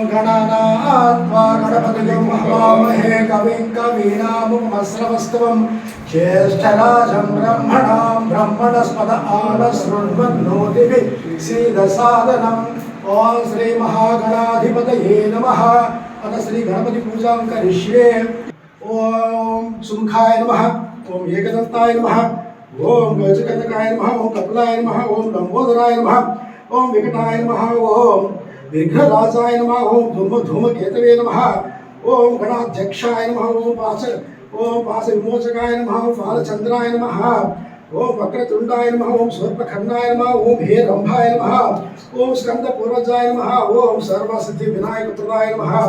गणानात्वा गणपतिगं हवामहे कविं कवीनामुमस्रवस्तवं ज्येष्ठराजं ब्रह्मणां ब्रह्मणस्पद आनशृण्वन्नोतिभिः सीदसादनम् ॐ श्रीमहागणाधिपतये नमः अथ श्रीगणपतिपूजां करिष्ये ॐ सुमुखाय नमः ॐ एकदन्ताय नमः ॐ गजकनकाय नमः ॐ कपिलाय नमः ॐ लम्बोदराय नमः ॐ विकटाय नमः ॐ विघ्नराजाय नमः, ओम धूम धूम केतवे नमः, ओम गणाध्यक्षाय नमः, ओम पास ओम पास विमोचकाय नमः, ओम फालचंद्राय नमः, ओम वक्रतुंडाय नमः, ओम सर्पखंडाय नमः, ओम हे रंभाय नमः, ओम स्कंद पूर्वजाय नमः, ओम सर्वसिद्धि विनायक नम नमः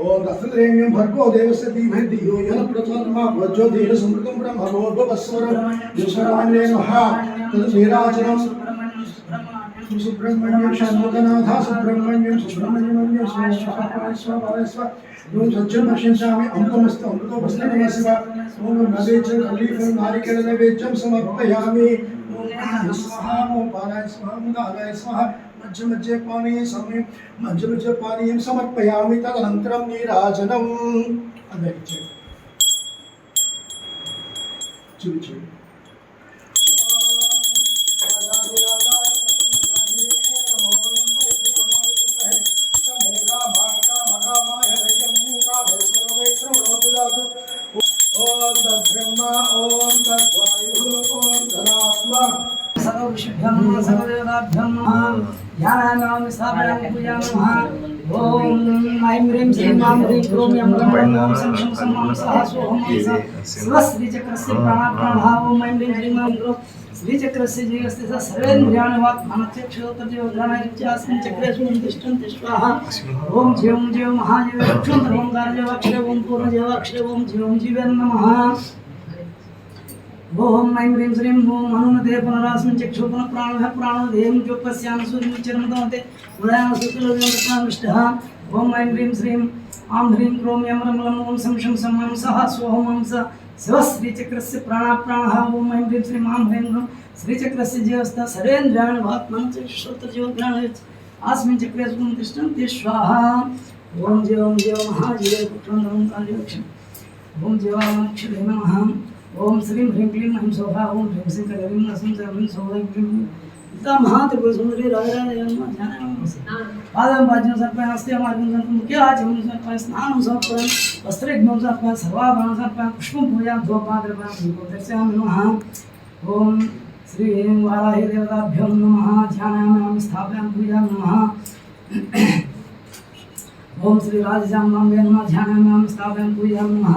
ओम दशद्रेण्यं भर्गो देवस्य धीमहि धियो यः प्रचोदमा वज्रो धीर समृतं ब्रह्मणोद्भवस्वरं विश्वराण्ये नमः तद् नीराजनं सुब्रह्मण्यं षण्मुखनाथ सुब्रह्मण्यं सुब्रह्मण्यं स्वास्व ओम सज्जन पश्यन्सामि अमृतमस्तु अमृतोपस्ति नमः। शिव ओम नैवेद्यं कलीफलं नारिकेलनैवेद्यं समर्पयामि ओम स्वाहा ओम पाराय स्वाहा मुदाराय स्वाहा मध्य मध्य पानीय समय मध्य मध्य पानीयं समर्पयामि तदनन्तरं नीराजनम्। अनैवेद्य श्रीचक्रस्य जीवस्य स सर्वेन्द्रियाणि वाक्मानचक्षुतर्योग्राणायस्मिन् चक्रेऽस्मिन् तिष्ठन्ति स्वाहा ॐ जीवं जीव महाजीव पूर्णजीवाक्षरे ॐ जीवं जीवेन नमः ओम ऐं ह्रीं श्रीं ओम हनुमते पुनरासं चक्षु पुनःप्राणः प्राणोदेहं चोपस्यां सूर्यचर्मदमते उदयामसूत्रलोकमिष्टः ओम ऐं ह्रीं श्रीं। आं ह्रीं क्रों शं सः शिवश्रीचक्रस्य प्राणाप्राणः। ऐं ह्रीं श्रीं। आं ह्रीं क्रों श्रीचक्रस्य चक्षुश्रोत्रजीवग्रहण आस्मिन् चक्रे सुखं तिष्ठन्ति स्वाहा। ओम जीवं पुत्रं नमं नमः। ओम श्री ह्रीं क्लीं ह्रीं शोभा, ओम ह्रीं श्री कलरीं नसं सर्वं शोभं क्लीं। इतना महात्रिपुर सुंदरी राधे राधे पादम पाद्यम सर्पण हस्ते मार्गम सर्पण मुख्य आचम सर्पण स्नान सर्पण वस्त्रेग्नम सर्पण सर्वाभरण सर्पण पुष्प पूजा धूपाग्रपण दर्शयामि नमः ओम श्री ह्रीं वाराहि देवताभ्यो नमः हम स्थापयामि पूजा नमः। ओम श्री राजश्याम नमः हम स्थापयामि पूजा नमः।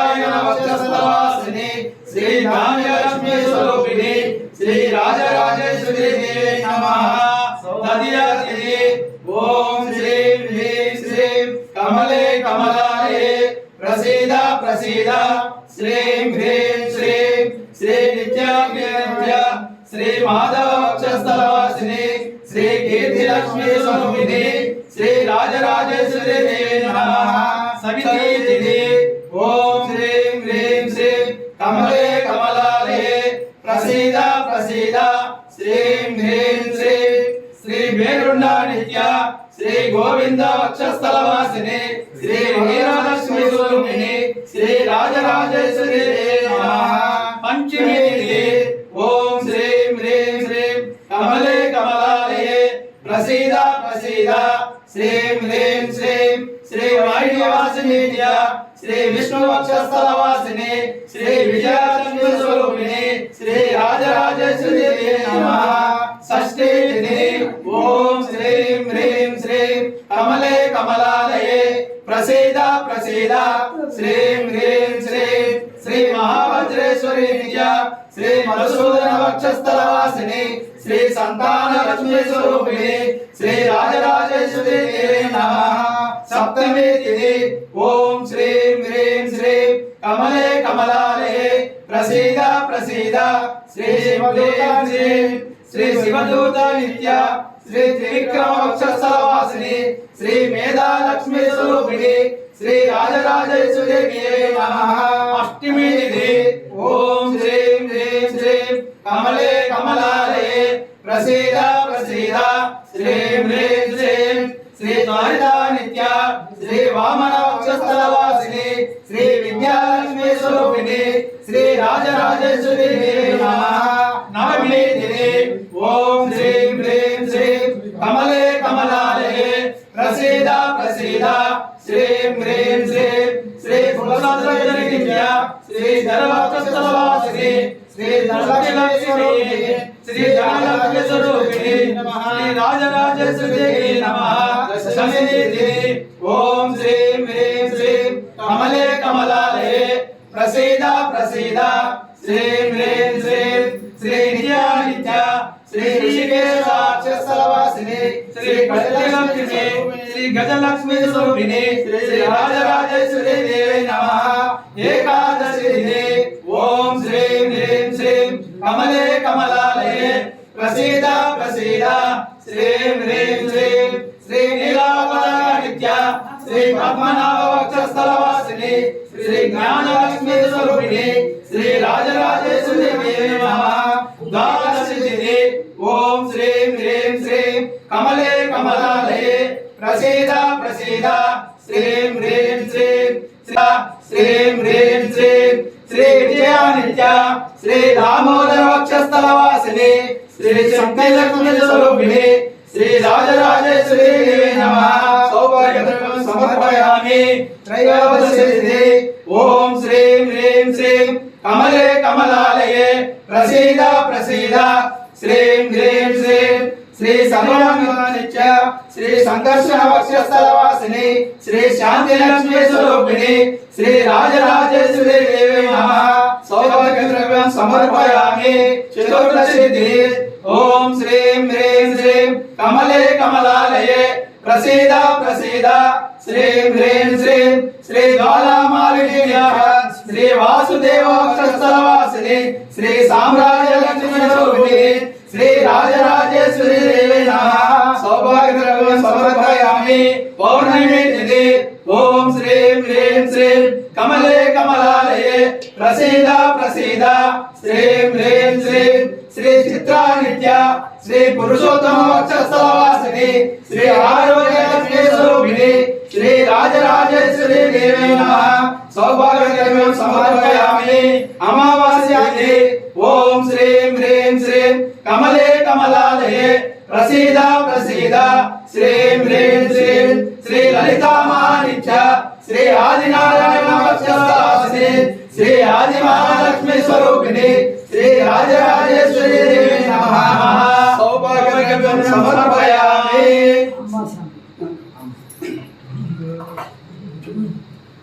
రాజరాజేశ్వరి నమః షష్ఠీ తిథి ఓం శ్రీం హ్రీం శ్రీం కమలే కమలాలయే ప్రసీద ప్రసీద శ్రీం హ్రీం శ్రీం శ్రీ మహావజ్రేశ్వరి నిత్య శ్రీ మధుసూదన వక్షస్థల వాసిని శ్రీ సంతాన స్వరూపిణి శ్రీ రాజరాజేశ్వరి దేవి నవమి తిథి ఓం శ్రీం హ్రీం శ్రీం కమలే కమలాలయే. ప్రసీద ప్రసీద. శ్రీం హ్రీం శ్రీం. శ్రీ కులసంద్రజని శ్రీ ధర్మవక్షస్థల శ్రీ ధర్మలక్ష్మి శ్రీ ధనలక్ష్మి శ్రీ రాజరాజేశ్వరి దేవి నమః. దశమి తిథి ఓం శ్రీం హ్రీం శ్రీం. కమలే కమలాలయే. ప్రసీద ప్రసీద. శ్రీం హ్రీం శ్రీం శ్రీ నిత్య నిత్య శ్రీ ఋషికేశ వాసిని శ్రీ గజలక్ష్మి శ్రీ గజలక్ష్మి స్వరూపిణి శ్రీ రాజరాజేశ్వరి దేవి నమః. ఏకాదశి తిథి ఓం శ్రీం హ్రీం శ్రీం కమలే కమలాలయే. ప్రసీద ప్రసీద. శ్రీం హ్రీం శ్రీం శ్రీ నీలాపద నిత్య శ్రీ పద్మనాభ వక్షస్థల శ్రీ జ్ఞానలక్ష్మి స్వరూపిణి శ్రీ రాజరాజేశ్వరి దేవి ఓం శ్రీం హ్రీం శ్రీం కమలే కమలాలయే. ప్రసీద ప్రసీద శ్రీం హ్రీం శ్రీం. శ్రీం హ్రీం శ్రీం. శ్రీ విజయ నిత్య శ్రీ దామోదర వక్షస్థల వాసిని శ్రీ శక్తి లక్ష్మి స్వరూపిణి శ్రీ రాజరాజేశ్వరి నమ. సౌభాగ్య సమర్పయామి. త్రైయోదశి ఓం శ్రీం హ్రీం శ్రీం. కమలే కమలాలయే. ప్రసీద ప్రసీద. శ్రీం హ్రీం శ్రీం. శ్రీ సర్వాంగ శ్రీ సంకర్షణ వక్షస్థలవాసిని శ్రీ శాంతి లక్ష్మీ స్వరూపిణి శ్రీ రాజరాజేశ్వరి దేవి నమః. సౌభాగ్య ద్రవ్యం సమర్పయామి. చతుర్దశి ఓం శ్రీం హ్రీం శ్రీం. కమలే కమలాలయే. ప్రసీద ప్రసీద. శ్రీం హ్రీం శ్రీం శ్రీ జ్వాలామాలిని శ్రీ వాసుదేవ వక్షస్థల వాసిని శ్రీ సామ్రాజ్య లక్ష్మి స్వరూపిణి శ్రీ రాజరాజేశ్వరి దేవి నమః. సౌభాగ్య ద్రవ్యం సమర్పయామి పౌర్ణమి తిథి. ఓం శ్రీం హ్రీం శ్రీం కమలే కమలాలయే ప్రసీద ప్రసీద. శ్రీం హ్రీం శ్రీం శ్రీ చిత్రా శ్రీ రాజరాజేశ్వరి దేవి నమః. సౌభాగ్య సమర్పయామి అమావాస్య ఓం శ్రీం హ్రీం శ్రీం. కమలే కమలాలయే. ప్రసీద ప్రసీద. శ్రీం హ్రీం శ్రీం. శ్రీ లలితామానిత్య శ్రీ ఆదినారాయణ వక్షస్థాసిని శ్రీ ఆదిమహాలక్ష్మి స్వరూపిణి. శ్రీ రాజరాజ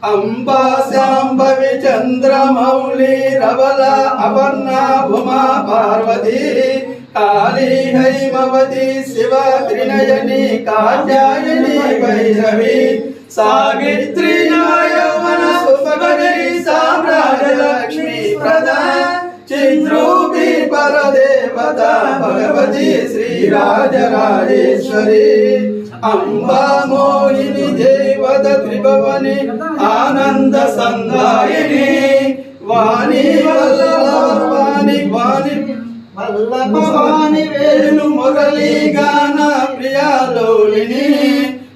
అంబా శాంభవి చంద్రమౌళి రవల అపర్ణ ఉమా పార్వతీ కాళీ హైమవతి శివ త్రినయని కాత్యాయని వైరవి సావిత్రి యౌవన సుభగరి సామ్రాజలక్ష్మి ప్రదా చిద్రూపి పరదేవత భగవతి శ్రీరాజరాజేశ్వరి అంబా మోహిని దేవత త్రిభవని ఆనంద సందాయిని వాణి వల్లభ వాణి వాణి వల్లభవాని వేణు మురళీ గాన ప్రియాలోలిని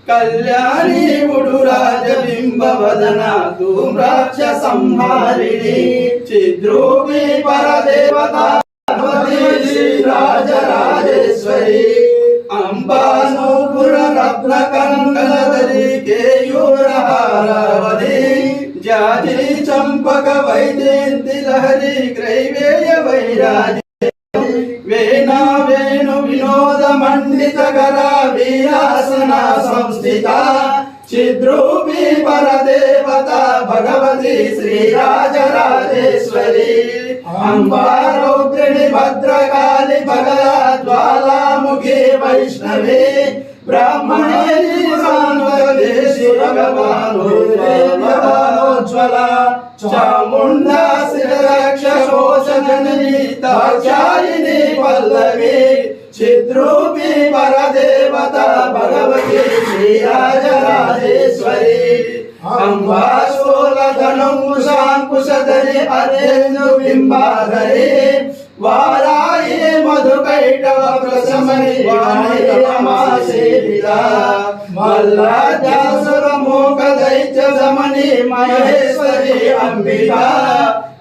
కళ్యాణి ఉడు రాజబింబ వదన ధూమ్రాక్ష సంహారిణి చిద్రూపి పరదేవత భగవతి రాజరాజేశ్వరి అంబానూపుర రత్న కంకణధరి జాతి చంపక వైజయంతి లహరి గ్రైవేయ వైరాజి వేణా వేణు వినోద మండిత కర వీరాసన సంస్థిత చిద్రూపి పరదేవత భగవతి శ్రీరాజరాజేశ్వరి అంబారౌద్రిణి భద్రకాళి భగల జ్వాలాముఖి వైష్ణవే బ్రాహ్మణేని చాముండా శిరక్ష శోషజనని తాచాయిని పల్లవి చిద్రూపి పరదేవత భగవతి శ్రీరాజరాజేశ్వరి అంబాశూలధనుంకుశాంకుశధరి అరేంద్రు బింబాధరి వారాయి మధుకైటవ ప్రశమని వాణిరమాసేవిత మల్లాజాసుర మోక దైత్య సమని మహేశ్వరి అంబిక.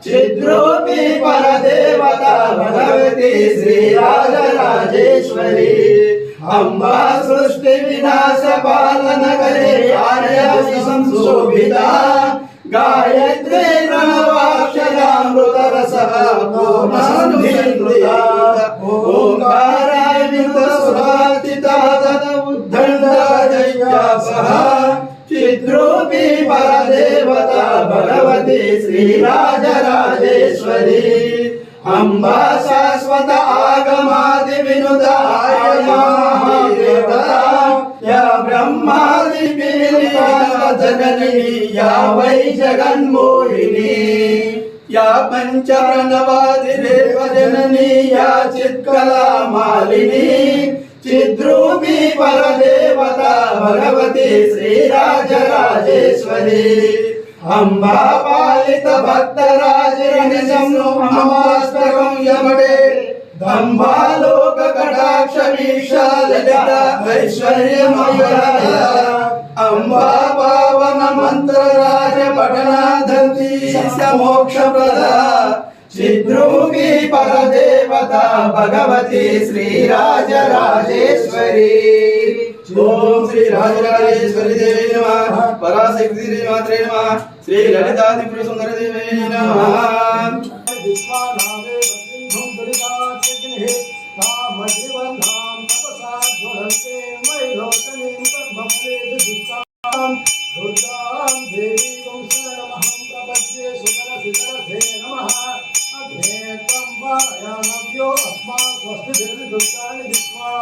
చిద్రూపి పరదేవత భగవతి శ్రీరాజరాజేశ్వరి. అంబా సృష్టి వినాశ పాలన కరే ఆర్య సంశోభిత గాయత్రి ప్రణవాక్షరామృత రస పూర్ణానుసంధిత ఓంకారాయణ సురాతిత పరదేవత భగవతి శ్రీరాజరాజేశ్వరి అంబా శాశ్వత ఆగమాది వినుద బ్రహ్మాది జగని యా వై జగన్మోహిని యా పంచ ప్రణవాది దేవ జనని యా చిత్కలా మాలిని చిద్రూపి పరదేవత భగవతి శ్రీరాజరాజేశ్వరి అంబా పాలిత అంబాలోక కటాక్ష వీక్ష లలిత ఐశ్వర్యమయ అంబా పావన మంత్ర రాజ పఠనాదంతి మోక్ష ప్రద చిద్రూపి పరదేవత భగవతి శ్రీరాజరాజేశ్వరి. ఓం శ్రీ రాజరాజేశ్వరి దేవి నమ. పరాశక్తి దేవి మాత్రే నమ. శ్రీ లలితాది త్రిపుర సుందర దేవి నమ. दुर्गाग्निः कामधिबन्धां तपसा ज्वलन्ते मयिलोचनीं कर्मफलेषु दुष्टां दुर्गां देवीं शरणमहं प्रपद्ये सुकरसितरसे नमः अग्ने त्वं वायामव्यो अस्मान् स्वस्तिभिर्दुर्गाणि विद्वा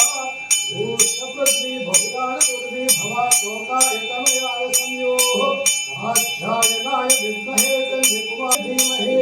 ऊर्जपृथ्वी बहुलानि दुर्वी भवा शोकाय तमयाय संयोः आच्छायनाय विद्महे कन्यकुमार धीमहि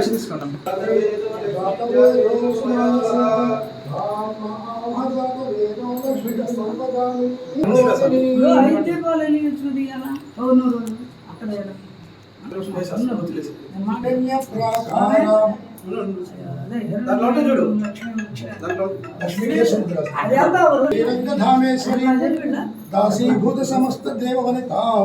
ప్రాకారం అదే దాంట్లో చూడు. దాసీభూత సమస్త దేవవనితాం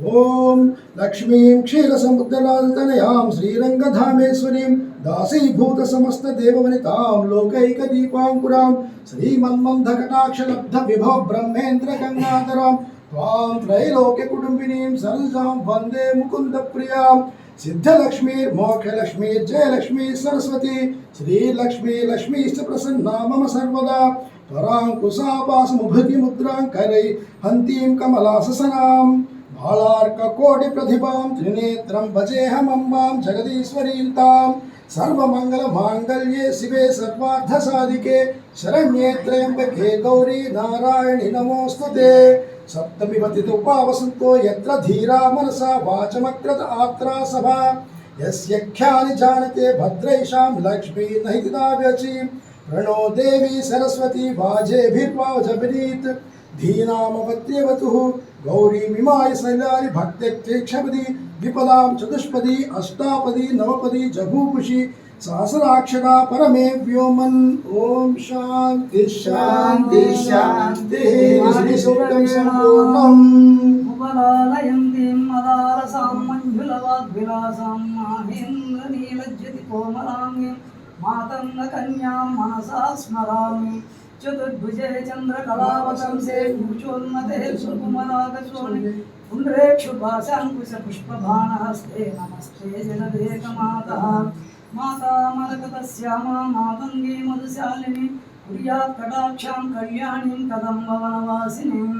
ॐ लक्ष्मीं क्षीरसमुद्रलाल्तनयां श्रीरङ्गधामेश्वरीं दासीभूतसमस्तदेववनितां लोकैकदीपाङ्कुरां श्रीमन्मन्धकटाक्षलब्धविभव ब्रह्मेन्द्रगङ्गाधरां त्वां त्रैलोक्यकुटुम्बिनीं सरसां वंदे मुकुन्दप्रियाँ सिद्धलक्ष्मीर्मोक्षलक्ष्मी जयलक्ष्मी सरस्वती श्रीलक्ष्मी लक्ष्मीश्च प्रसन्ना मम सर्वदा त्वरां मुद्रां करै हन्तीं कमलासनाम् గంగాధరాం ప్రతిభాం త్రినేత్రం భజేహమంబాం జగదీశ్వరీం తాం సర్వమంగళ మాంగళ్యే శివే సర్వార్థ సాధికే శరణ్యే త్రయంబకే గౌరీ నారాయణి నమోస్తుతే సప్తమి పతితుపావసంతో యత్ర ధీరా మనసా వాచమగ్రత ఆత్రా సభ యస్యఖ్యాని జానతే భద్రైషాం లక్ష్మీ నహితిదావ్యచి ప్రణో దేవి సరస్వతి వాజేభిర్వాజభిరీత్ ధీనామపత్యేవతు గౌరీమిమాయ శైలారి భక్త్యక్షపది విపదాం చతుష్పది అష్టాపది నవపది జభూపుషి సహస్రాక్షరా పరమే వ్యోమన్ ఓం శాంతి శాంతి శాంతి శ్రీ సూక్తం సంపూర్ణం ఉపలాలయంతిం మదారసాం మంజులవాగ్విలాసాం మాహేంద్ర మనసా స్మరామి చతుర్భుజే చంద్రకళావతంసే ఊచోన్మతే సుకుమరాగశోణి పుండ్రేక్షుభాశాంకుశ పుష్పబాణహస్తే నమస్తే జనదేకమాతः మాతా మరకతశ్యామా మాతంగీ మధుశాలిని కుర్యాత్ కటాక్షాం కళ్యాణీం కదంబవనవాసినీం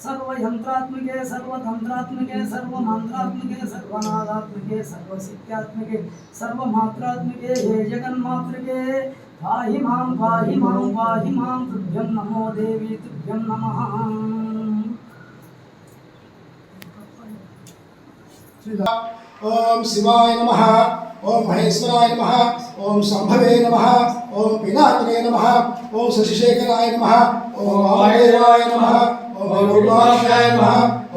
सर्वयंत्रात्मके सर्वतंत्रात्मके सर्वमंत्रात्मके, सर्वनादात्मके सर्वशक्त्यात्मके सर्वमात्रात्मके, हे जगन्मातृके पाहि माँ पाहि माँ पाहि माँ, तुभ्यं नमो देवी, तुभ्यं नमः। ओम शिवाय नमः, ओम महेश्वराय नमः, ओम संभवे नमः, ओम पिनाकने नमः, ओम शशिशेखराय नमः, ओम आयराय नमः। ఓం రూపాక్షాయ నమ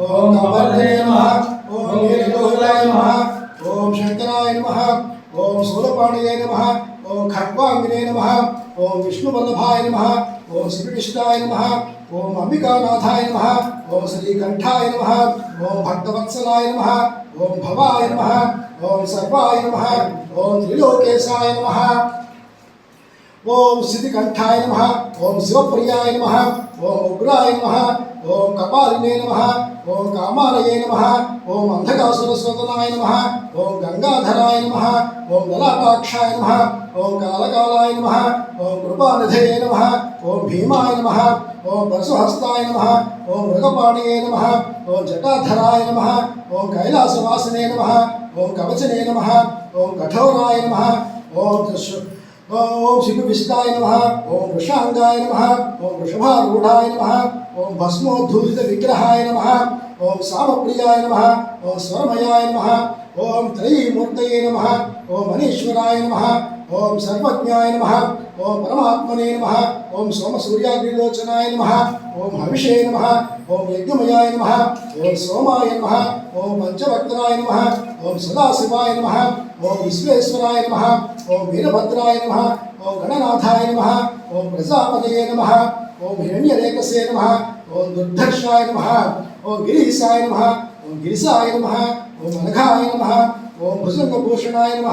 ఓం కవర్ధనే నమ ఓం నీలలోహితాయ నమ ఓం శంకరాయ నమ ఓం శూలపాణియే నమ ఓం ఖడ్వాంగినే నమ ఓం విష్ణువల్లభాయ నమ ఓం శ్రీకృష్ణాయ నమ ఓం అంబికానాథాయ నమ ఓం శ్రీకంఠాయ నమ ఓం భక్తవత్సలాయ నమ ఓం భవాయ నమ ఓం సర్వాయ నమ ఓం త్రిలోకేశాయ నమ ओम सिद्धिकंठाय नम ओम शिवप्रियाय नम ओम उग्राय नम ओम कपालिने नम ओम कामालय नम ओम अंधकासुरस्वतनाय नम ओम गंगाधराय नम ओम ललाटाक्षाय नम ओम कालकालाय नम ओम कृपानिधये नम ओम भीमाय नम ओम परशुहस्ताय नम ओम मृगपाणये नम ओम जटाधराय नम ओम कैलासवासने नम ओम कवचने नम ओम कठोराय नम ओम ఓం శివవిష్టాయ నమ ఓం వృషాంగాయ నమ ఓం వృషభారూఢాయ నమ ఓం భస్మోద్ధూత విగ్రహాయ నమ ఓం సామప్రియాయ నమ ఓం స్వరమయాయ నమ ఓం త్రయీమూర్తయే నమ ఓం మనీశ్వరాయ నమ ఓం సర్వజ్ఞాయ నమ ఓం పరమాత్మనే నమ ఓం సోమసూర్యాగ్నిలోచనాయ నమ ఓం హవిషే నమ ఓం యజ్ఞమయాయ నమ ఓం సోమాయ నమ ఓం పంచవక్త్రాయ నమ ఓం సదాశివాయ నమ ఓం విశ్వేశ్వరాయ నమ ఓం వీరభద్రాయ నమ ఓం గణనాథాయ నమ ఓం ప్రజాపతయే నమ ఓం హిరణ్యరేకసే నమ ఓం దుర్ధర్షాయ నమ ఓం గిరీశాయ నమ ओम गिरिशाय नम ओम अनघाय नम ओम भुजंगभूषणाय नम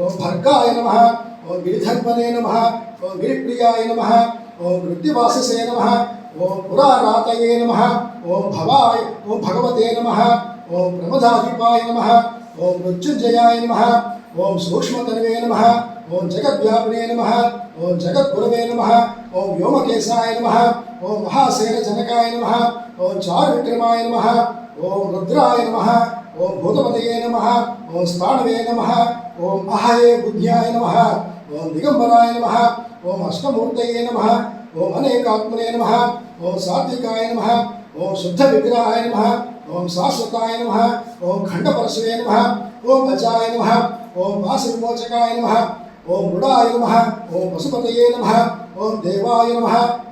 ओम भर्गाय नम ओम गिरीधर्मने नम ओम गिरीप्रियाय नम ओम वृद्धिवाससे नम ओम पुरात नम ओम भवाय ओम भगवते नम ओम प्रमदाधिपाय नम ओम मृत्युंजयाय नम ओम सूक्ष्मतनवे नम ओम जगद्व्यापने नम ओम जगद्गुरवे नम ओम व्योमकेशाय नम ओम महासेनजनकाय नम ओम चारुविक्रमाय नम ఓం రుద్రాయ నమ ఓం భూతపతయే నమ ఓం స్థాణవే నమ ఓం అహయే బుద్ధ్యాయ నమ ఓం దిగంబరాయ నమ ఓం అష్టమూర్తయే నమ ఓం అనేకాత్మనే నమ ఓం సాత్వికాయ నమ ఓం శుద్ధ విగ్రహాయ నమ ఓం శాశ్వతాయ నమ ఓం ఖండపరశువే నమ ఓం అజాయ నమ ఓం వాసివిమోచకాయ నమ ఓం మృడాయ నమ ఓం పశుపతయే నమ ఓం దేవాయ నమ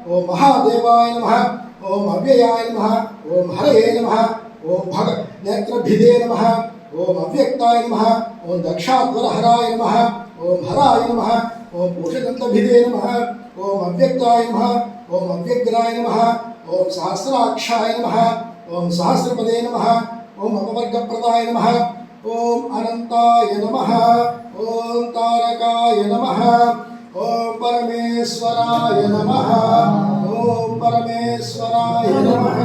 ఓం మహాదేవాయ నమ ఓం అవ్యయాయ నమ ఓం హరయే నమ ओम भग नेत्रभिदे नम ओम अव्यक्ताय नमः ओम दक्षात्वरहराय नम ओम हराय नम ओम पूषदन्तभिदे नम ओम अव्यक्ताय नम ओम अव्यग्राय नम ओम सहस्राक्षाय नम ओम सहस्रपदे नम ओम अपवर्गप्रदाय नम ओम अनंताय नम ओम तारकाय नम ओम परमेश्वराय नमः ओम परमेश्वराय नमः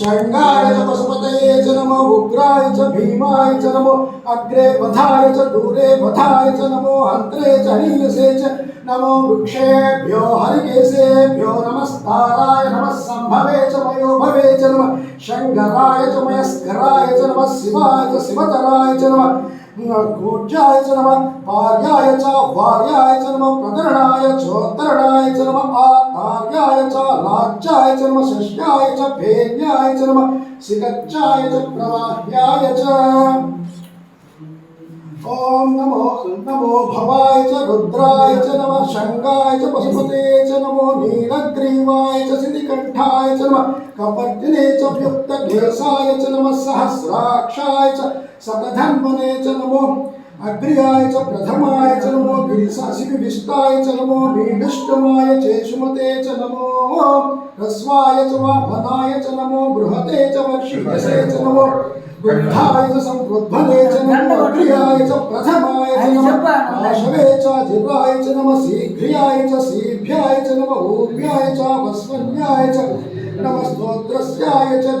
నమో శంగాయ చ పశుపతయే చ నమో ఉగ్రాయ చ భీమాయ చ నమో అగ్రే వధాయ చ దూరే వధాయ చ నమో హంత్రే చ హనీయసే చ నమో వృక్షేభ్యో హరికేశేభ్యో నమస్తారాయ నమః సంభవే చ మయోభవే చ నమః శంకరాయ చ మయస్కరాయ చ నమః శివాయ చ శివతరాయ చ నమః गोड्याय च नमः भार्याय च वार्याय च नमः प्रकरणाय छोत्तरणाय च नमः आतार्याय च राज्याय च नमः षष्ट्याय च भेद्याय च नमः सिकच्चाय च प्रवाह्याय च। ॐ नमो नमो भवाय च, रुद्राय च, नमः शङ्गाय च, पशुपते च, नमो नीलग्रीवाय च, सिद्धिकण्ठाय च, नमः कपर्दिने च व्युक्तकेशाय च, नमः सहस्राक्षाय च सकधन्वने च, नमो अग्र्याय च, प्रथमाय च, नमो गिरिशासिविष्टाय च, नमो नीडुष्टमाय चेषुमते च, नमो ह्रस्वाय च, वामनाय च, नमो बृहते च वर्षिकसे च, नमो నమో బృహతే చ వర్షియసే చ నమో వృద్ధాయ చ సంవృద్ధనే చ నమో అగ్ర్యాయ చ ప్రథమాయ చ నమో ఆశవే చ జివ్రాయ చ నమ శీఘ్ర్యాయ చ శీభ్యాయ చ నమ ఊర్వ్యాయ చ వస్వన్యాయ చ నమ స్తోత్రస్యాయ చ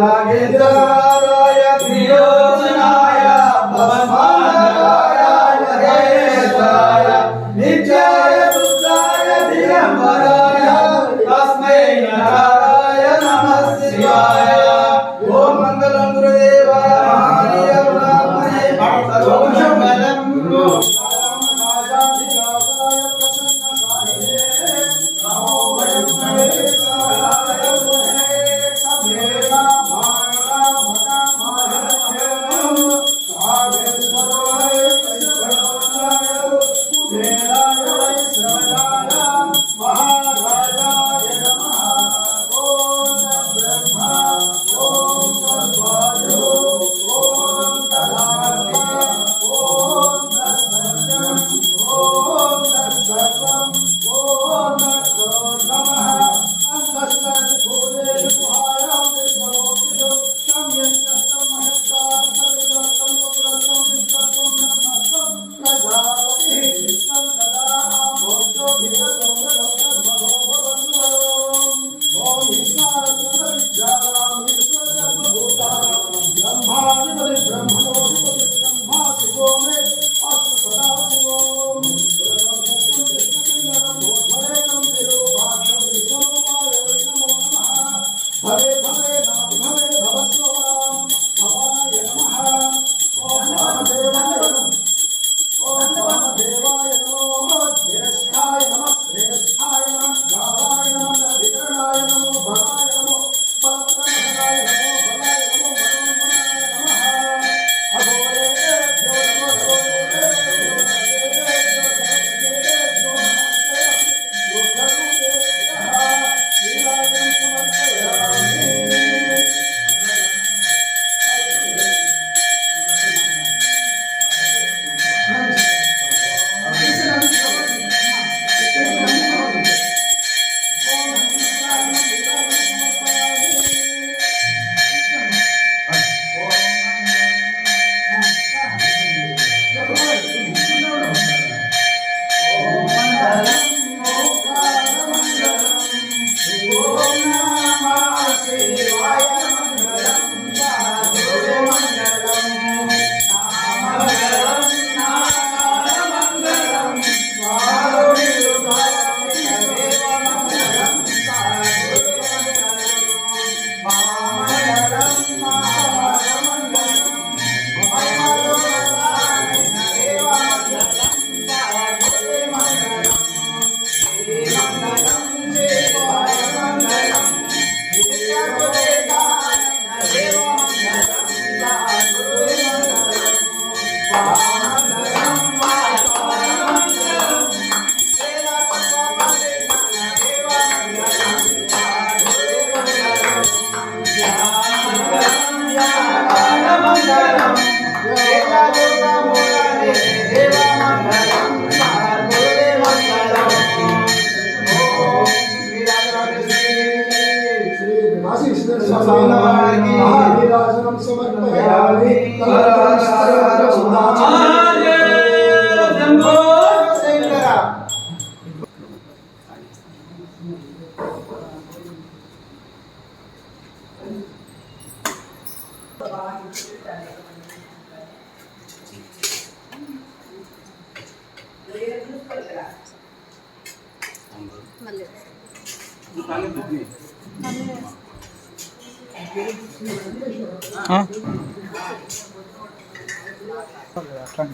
నాగేంద్రాయ అట్లా